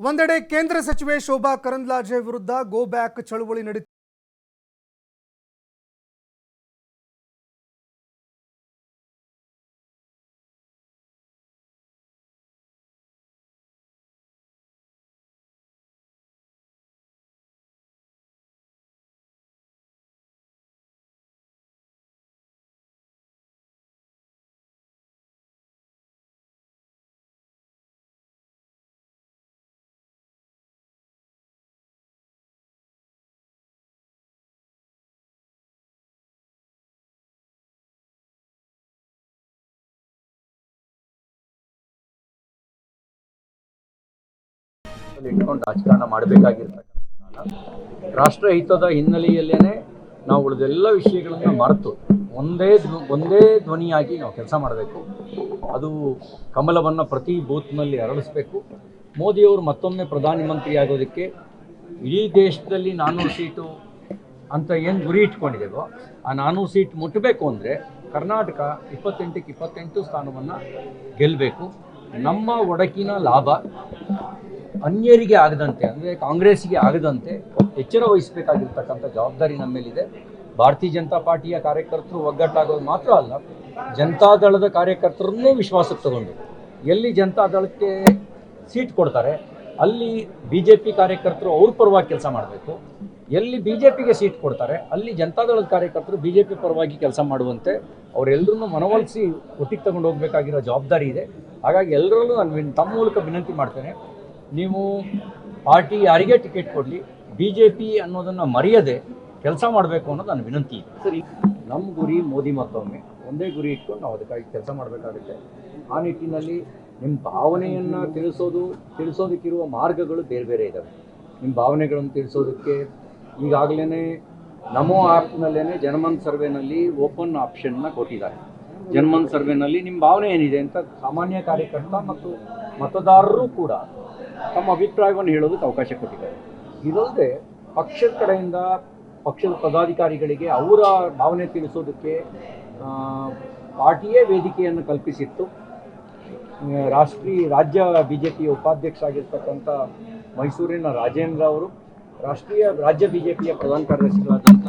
ಒಂದೆಡೆ ಕೇಂದ್ರ ಸಚಿವೆ ಶೋಭಾ ಕರಂದ್ಲಾಜೆ ವಿರುದ್ಧ ಗೋ ಬ್ಯಾಕ್ ಚಳುವಳಿ ನಡೀತಾ ಅಲ್ಲಿ ಇಟ್ಕೊಂಡು ರಾಜಕಾರಣ ಮಾಡಬೇಕಾಗಿರ್ತಕ್ಕಂಥ. ರಾಷ್ಟ್ರ ಹಿತದ ಹಿನ್ನೆಲೆಯಲ್ಲೇನೆ ನಾವು ಉಳಿದೆಲ್ಲ ವಿಷಯಗಳನ್ನು ಮರೆತು ಒಂದೇ ಒಂದೇ ಧ್ವನಿಯಾಗಿ ನಾವು ಕೆಲಸ ಮಾಡಬೇಕು. ಅದು ಕಮಲವನ್ನು ಪ್ರತಿ ಬೂತ್ನಲ್ಲಿ ಅರಳಿಸ್ಬೇಕು. ಮೋದಿಯವರು ಮತ್ತೊಮ್ಮೆ ಪ್ರಧಾನಮಂತ್ರಿ ಆಗೋದಕ್ಕೆ ಇಡೀ ದೇಶದಲ್ಲಿ ನಾನ್ನೂರು ಸೀಟು ಅಂತ ಏನು ಗುರಿ ಇಟ್ಕೊಂಡಿದ್ದೇವೋ ಆ ನಾನ್ನೂರು ಸೀಟ್ ಮುಟ್ಟಬೇಕು ಅಂದರೆ ಕರ್ನಾಟಕ ಇಪ್ಪತ್ತೆಂಟಕ್ಕೆ ಇಪ್ಪತ್ತೆಂಟು ಸ್ಥಾನವನ್ನು ಗೆಲ್ಲಬೇಕು ನಮ್ಮ ಒಡಕಿನ ಲಾಭ ಅನ್ಯರಿಗೆ ಆಗದಂತೆ, ಅಂದರೆ ಕಾಂಗ್ರೆಸ್ಗೆ ಆಗದಂತೆ ಎಚ್ಚರ ವಹಿಸಬೇಕಾಗಿರ್ತಕ್ಕಂಥ ಜವಾಬ್ದಾರಿ ನಮ್ಮೇಲಿದೆ. ಭಾರತೀಯ ಜನತಾ ಪಾರ್ಟಿಯ ಕಾರ್ಯಕರ್ತರು ಒಗ್ಗಟ್ಟಾಗೋದು ಮಾತ್ರ ಅಲ್ಲ ಜನತಾದಳದ ಕಾರ್ಯಕರ್ತರನ್ನೂ ವಿಶ್ವಾಸಕ್ಕೆ ತಗೊಂಡು ಎಲ್ಲಿ ಜನತಾದಳಕ್ಕೆ ಸೀಟ್ ಕೊಡ್ತಾರೆ, ಅಲ್ಲಿ ಬಿ ಜೆ ಪಿ ಕಾರ್ಯಕರ್ತರು ಅವ್ರ ಪರವಾಗಿ ಕೆಲಸ ಮಾಡಬೇಕು. ಎಲ್ಲಿ ಬಿ ಜೆ ಪಿಗೆ ಸೀಟ್ ಕೊಡ್ತಾರೆ, ಅಲ್ಲಿ ಜನತಾದಳದ ಕಾರ್ಯಕರ್ತರು ಬಿ ಜೆ ಪಿ ಪರವಾಗಿ ಕೆಲಸ ಮಾಡುವಂತೆ ಅವರೆಲ್ಲರನ್ನೂ ಮನವೊಲಿಸಿ ಒಟ್ಟಿಗೆ ತಗೊಂಡು ಹೋಗಬೇಕಾಗಿರೋ ಜವಾಬ್ದಾರಿ ಇದೆ. ಹಾಗಾಗಿ ಎಲ್ಲರಲ್ಲೂ ನಾನು ತಮ್ಮ ಮೂಲಕ ವಿನಂತಿ ಮಾಡ್ತೇನೆ ನೀವು ಪಾರ್ಟಿ ಯಾರಿಗೆ ಟಿಕೆಟ್ ಕೊಡಲಿ ಬಿ ಜೆ ಪಿ ಅನ್ನೋದನ್ನು ಮರೆಯದೆ ಕೆಲಸ ಮಾಡಬೇಕು ಅನ್ನೋದು ನನ್ನ ವಿನಂತಿ ಇದೆ. ಸರಿ ನಮ್ಮ ಗುರಿ ಮೋದಿ ಮತ್ತೊಮ್ಮೆ. ಒಂದೇ ಗುರಿ ಇಟ್ಕೊಂಡು ನಾವು ಅದಕ್ಕಾಗಿ ಕೆಲಸ ಮಾಡಬೇಕಾಗುತ್ತೆ. ಆ ನಿಟ್ಟಿನಲ್ಲಿ ನಿಮ್ಮ ಭಾವನೆಯನ್ನು ತಿಳಿಸೋದು, ತಿಳಿಸೋದಕ್ಕಿರುವ ಮಾರ್ಗಗಳು ಬೇರೆ ಬೇರೆ ಇದ್ದಾವೆ ನಿಮ್ಮ ಭಾವನೆಗಳನ್ನು ತಿಳಿಸೋದಕ್ಕೆ ಈಗಾಗಲೇ ನಮೋ ಆ್ಯಪ್ನಲ್ಲೇ ಜನಮನ್ ಸರ್ವೆನಲ್ಲಿ ಓಪನ್ ಆಪ್ಷನ್ನ ಕೊಟ್ಟಿದ್ದಾರೆ. ಜನಮನ್ ಸರ್ವೆನಲ್ಲಿ ನಿಮ್ಮ ಭಾವನೆ ಏನಿದೆ ಅಂತ ಸಾಮಾನ್ಯ ಕಾರ್ಯಕರ್ತ ಮತ್ತು ಮತದಾರರು ಕೂಡ ತಮ್ಮ ಅಭಿಪ್ರಾಯವನ್ನು ಹೇಳೋದಕ್ಕೆ ಅವಕಾಶ ಕೊಟ್ಟಿದ್ದಾರೆ. ಇದಲ್ಲದೆ ಪಕ್ಷದ ಕಡೆಯಿಂದ ಪಕ್ಷದ ಪದಾಧಿಕಾರಿಗಳಿಗೆ ಅವರ ಭಾವನೆ ತಿಳಿಸೋದಕ್ಕೆ ಪಾರ್ಟಿಯೇ ವೇದಿಕೆಯನ್ನು ಕಲ್ಪಿಸಿತ್ತು. ರಾಷ್ಟ್ರೀಯ ರಾಜ್ಯ ಬಿ ಜೆ ಪಿಯ ಉಪಾಧ್ಯಕ್ಷ ಆಗಿರ್ತಕ್ಕಂಥ ಮೈಸೂರಿನ ರಾಜೇಂದ್ರ ಅವರು, ರಾಷ್ಟ್ರೀಯ ರಾಜ್ಯ ಬಿ ಜೆ ಪಿಯ ಪ್ರಧಾನ ಕಾರ್ಯದರ್ಶಿಗಳಾದಂಥ